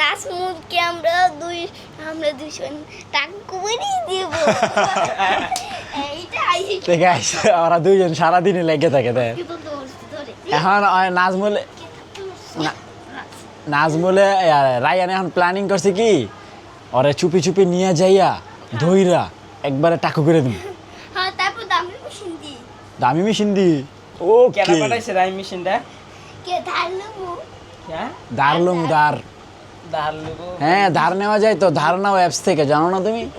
নাসমুরকে আমরা দুই আমরা দুজন টাকা ঠিক আছে দুইজন সারাদিনই লেগে থাকে দেয় এখন নাজমুল নাজমুলে। রায়ান এখন প্ল্যানিং করছে কি? ওরে চুপি চুপি নিয়ে যাইয়া ধৈরা একবারে টাকু করে দিন হ্যাঁ, দামি মেশিন দি। ও কেন বানাইছে দামি মেশিনটা কে ধারলুম। কে ধারলুম দার হ্যাঁ ধার নেওয়া যায় তো ধার নাও অ্যাপস থেকে জানো না তুমি?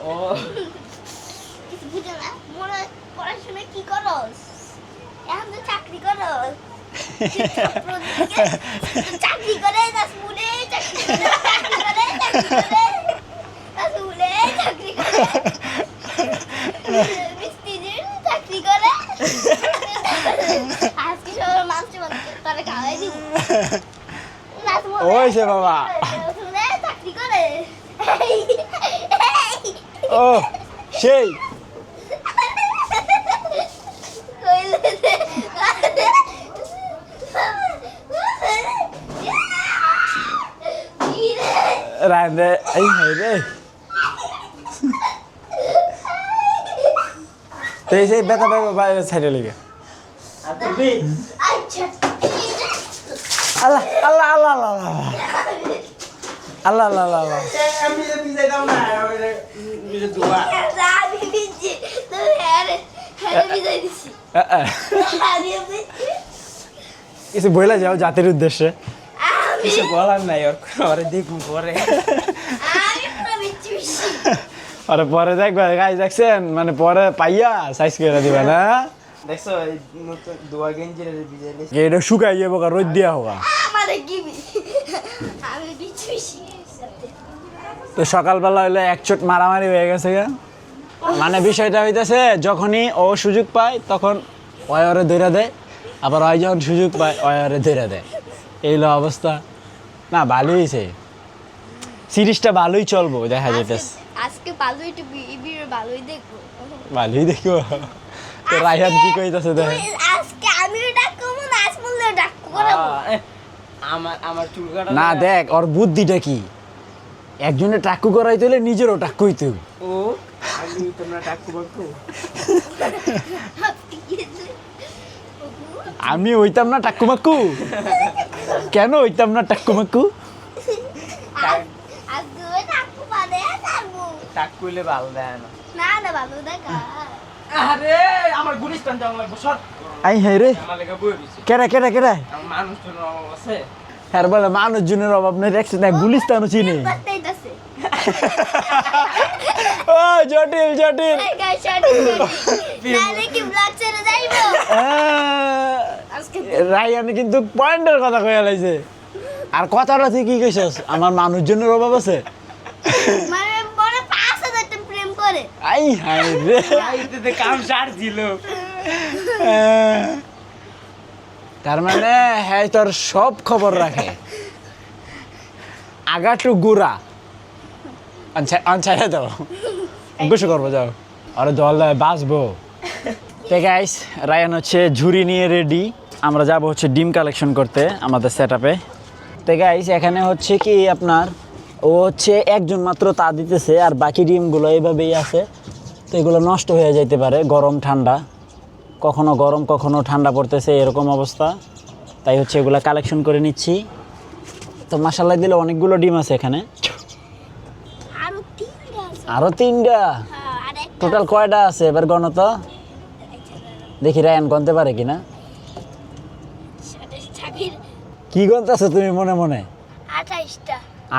ওই সে বাবা। ও সেই। làm về ấy này đi তুই সেই বেতা বেতা বাইরে সাইডে লেগে। আচ্ছা, আচ্ছা। আল্লাহ আল্লাহ আল্লাহ আল্লাহ। আল্লাহ আল্লাহ আল্লাহ আমি দাও না। কিছু বইলা যাও জাতির উদ্দেশ্যে। কিছু বলার নাই ওর ওরে দেখুন পরে। আরে পরে দেখবা গাছ দেখছেন? মানে পরে পাইয়া সাইজ করে দিবা না? দেখছ দুয়া গেঞ্জি এটা শুকাই যাব কার রোদ দিয়া হোক বিচুষি তো সকালবেলা হইলে এক চোট মারামারি হয়ে গেছে গা। মানে বিষয়টা হইতেছে যখনই ও সুযোগ পায় তখন অয়রে ধরে দেয় আবার ওই যখন সুযোগ পায় অয়রে ধরে দেয়। এই হলো অবস্থা। না ভালোই হয়েছে সিরিজটা ভালোই চলবো দেখা যাইতেছে। আজকে ভালোই একটু বিবির ভালোই দেখব। ভালোই দেখব। তো রাইহান কি কইতাছে দেখ আজকে আমিও আমার আমার চুল কাটা না দেখ। ওর বুদ্ধিটা কি? একজনে টাক্কু করাইতে হলে নিজেরও টাক্কু হইতে ও আমি তোমরা টাকু বাকু আমি হইতাম না টাক্কু মাক্কু। কেন হইতাম না টাকু হইলে ভালো দেয় না। না না ভালো দেখা আরে আমার গুলিস্তান যাওয়া লাগবে সর। আই হ্যাঁ রে। কেডা কেডা মানুষ আছে। হ্যাঁ, আর বলে মানুষজনের অভাব নেই দেখছেন না গুলিস্তানও চিনি। ও জটিল জটিল। রায়ান কিন্তু পয়েন্টের কথা কয়ে লাইছে। আর কথাটা তুই কি কইছস? আমার মানুষজনের অভাব আছে। আই হাই রে। কাম সার ছিল তার মানে হ্যাঁ তোর সব খবর রাখে। আগাটু গুড়া। আনছাড়ে দাও গোসু করব, যাও। আরে দেয় বাঁচবো। গাইস রায়ান হচ্ছে ঝুড়ি নিয়ে রেডি আমরা যাব হচ্ছে ডিম কালেকশন করতে আমাদের সেট আপে গাইস এখানে হচ্ছে কি আপনার, ও হচ্ছে একজন মাত্র তা দিতেছে, আর বাকি ডিমগুলো এইভাবেই আছে। তো এগুলো নষ্ট হয়ে যাইতে পারে, গরম, ঠান্ডা। কখনো গরম কখনো ঠান্ডা পড়তেছে এরকম অবস্থা। তাই হচ্ছে এগুলো কালেকশন করে নিচ্ছি। তো মাসাল্লাহ দিলে অনেকগুলো ডিম আছে এখানে। আরও তিনটা আরও তিনটা? হ্যাঁ, টোটাল কয়টা আছে? এবার গণ তো। দেখি রায়ন গনতে পারে কিনা। ছাবির কি গনতেছো তুমি মনে মনে?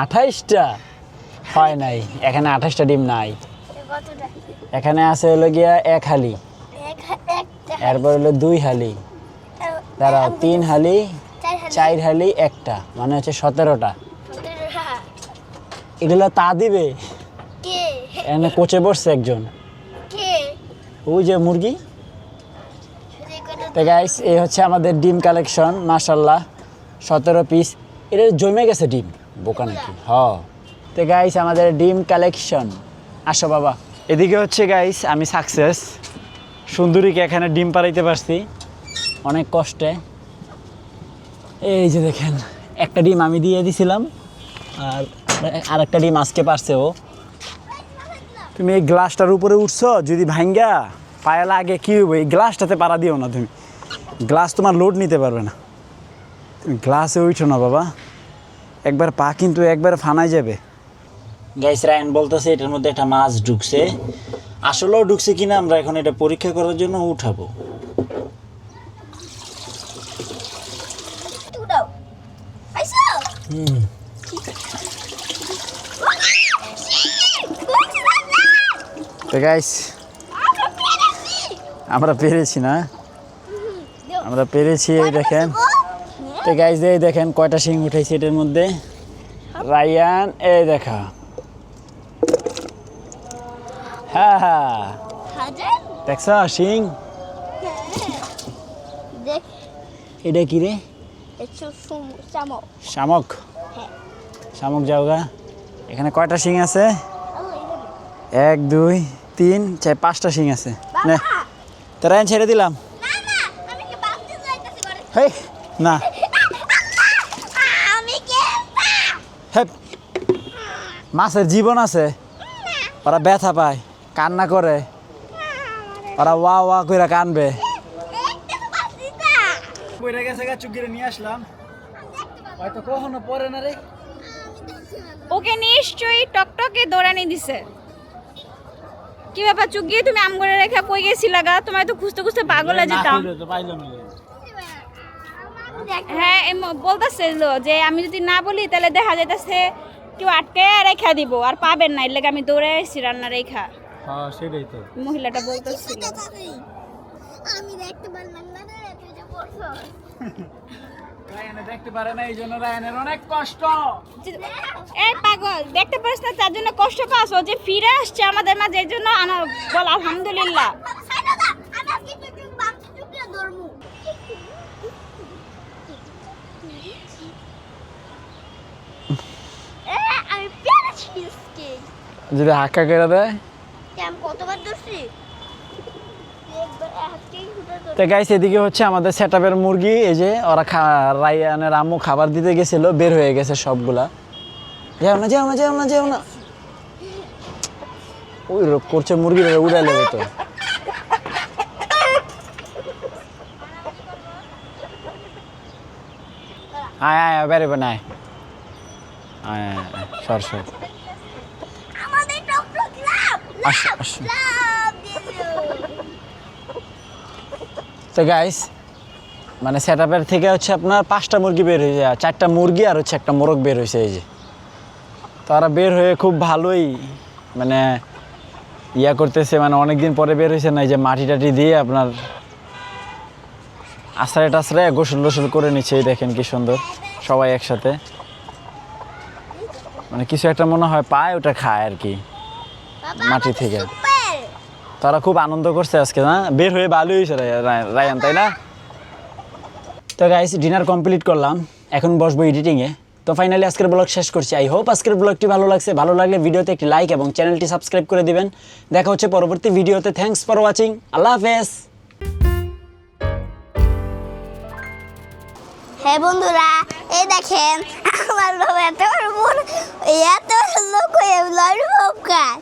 আঠাইশটা। হয় নাই। এখানে আঠাইশটা ডিম নাই। এখানে আছে হলো গিয়া এক হালি। এরপর হলো দুই হালি। দাঁড়াও তিন হালি চার হালি। একটা মানে হচ্ছে সতেরোটা। এগুলো তা দিবে কে? এনে কোচে বসছে একজন। ওই যে মুরগি। তো গাইস এই হচ্ছে আমাদের ডিম কালেকশন মাশাল্লাহ সতেরো পিস এটা জমে গেছে ডিম বোকা নাকি? হ। তো গাইস আমাদের ডিম কালেকশন আসো বাবা। এদিকে হচ্ছে গাইস আমি সাকসেস সুন্দরীকে এখানে ডিম পাড়াইতে পারছি। অনেক কষ্টে। এই যে দেখেন, একটা ডিম আমি দিয়ে দিছিলাম, আর আর একটা ডিম আজকে পারছে ও। তুমি এই গ্লাসটার উপরে উঠছো, যদি ভাঙ্গা পায়ে লাগে, কী হইব? এই গ্লাসটাতে পাড়া দিও না তুমি। গ্লাস তোমার লোড নিতে পারবে না। তুমি গ্লাসে উঠো না, বাবা। একবার পা কিন্তু একবার ফানাই যাবে। গাইস রায়ন বলতেছে, এটার মধ্যে একটা মাছ ঢুকছে। আসলেও ঢুকছে কিনা আমরা এখন এটা পরীক্ষা করার জন্য উঠাবো। হুম। তো গাইস আমরা পেরেছি না। আমরা পেরেছি এই দেখেন। তো গাইস এই দেখেন কয়টা শিং উঠাইছে এটার মধ্যে। রায়ান এই দেখা। হ্যাঁ। হ্যাঁ দেখছ শিং? এটা কি রে? চামো শামুক। হ্যাঁ। শামুক যাওগা। এখানে কয়টা শিং আছে? এক দুই তিন চার পাঁচটা শিং আছে। নে। বাবা তো রায়ন ছেড়ে দিলাম। না না হেই হে মাছের জীবন আছে। ওরা ব্যথা পায়। কান্না করে। ওরা ওয়া ওয়া করে কানবে। কইরা গেছে গা চুকিরে নিয়ে আসলাম। হয়তো কখনো পরে না রে। ওকে নিশ্চয়ই টকটকে দৌড়ানি দিছে। কি ব্যাপার চুপ গিয়ে তুমি আম করে রেখে কই গেছিলা গা? তোমায় তো খুঁজতে খুঁজতে পাগল হয়ে যেতাম। হ্যাঁ বলতেছে লো যে আমি যদি না বলি তাহলে দেখা যাইতেছে কেউ আটকে রেখা দিব আর পাবেন না। এর লেগে আমি দৌড়ে এসেছি রান্না রেখা। হ্যাঁ সেটাই তো। মহিলাটা বলতেছিল। আমি দেখতে পারলাম না রে তুই যে পড়ছো রায়নে দেখতে পারে না এই জন্য রায়নের অনেক কষ্ট। এই পাগল দেখতে পারিস না তার জন্য কষ্ট পাস। ও যে ফিরে আসছে আমাদের মাঝে এই জন্য আনা- বল আলহামদুলিল্লাহ। যদি হাক্কা করে দেয়? তো গাইস এদিকে হচ্ছে আমাদের সেটআপের মুরগি, এই যে ওরা রায়ানের আম্মু খাবার দিতে গেছিল, বের হয়ে গেছে সবগুলা। যাও না যাও না যাও না যাও না। ওই রোগ করছে মুরগি উড়ে নেবে তো। আয় আয় বেরোবে না আয় আয়, সর সর। আসো আসো। তো গাইস মানে সেটআপের থেকে হচ্ছে আপনার পাঁচটা মুরগি বের হয়ে যায়। চারটা মুরগি আর হচ্ছে একটা মোরগ বের হয়েছে এই যে। তারা বের হয়ে খুব ভালোই মানে ইয়া করতেছে মানে অনেক দিন পরে বের হয়েছে না এই যে মাটি টাটি দিয়ে আপনার আশ্রয় টাশ্রয় গোসল গোসল করে নিচ্ছে এই দেখেন কি সুন্দর সবাই একসাথে। মানে কিছু একটা মনে হয় পায় ওটা খায় আর কি। মাটি থেকে। তারা খুব আনন্দ করছে আজকে না? বের হয়ে ভালোই হয়েছে রায়- রায়- রায়ান তাই না? তো গাইস ডিনার কমপ্লিট করলাম। এখন বসবো এডিটিংয়ে তো ফাইনালি আজকের ব্লগ শেষ করছি। আই হোপ আজকের ব্লগটি ভালো লাগছে। ভালো লাগলে ভিডিওতে একটি লাইক এবং চ্যানেলটি সাবস্ক্রাইব করে দিবেন। দেখা হচ্ছে পরবর্তী ভিডিওতে থ্যাঙ্কস ফর ওয়াচিং আল্লাহ হাফেজ। হ্যাঁ বন্ধুরা এই দেখেন আমার বাবা এত বড় এত লোক হয়ে কাজ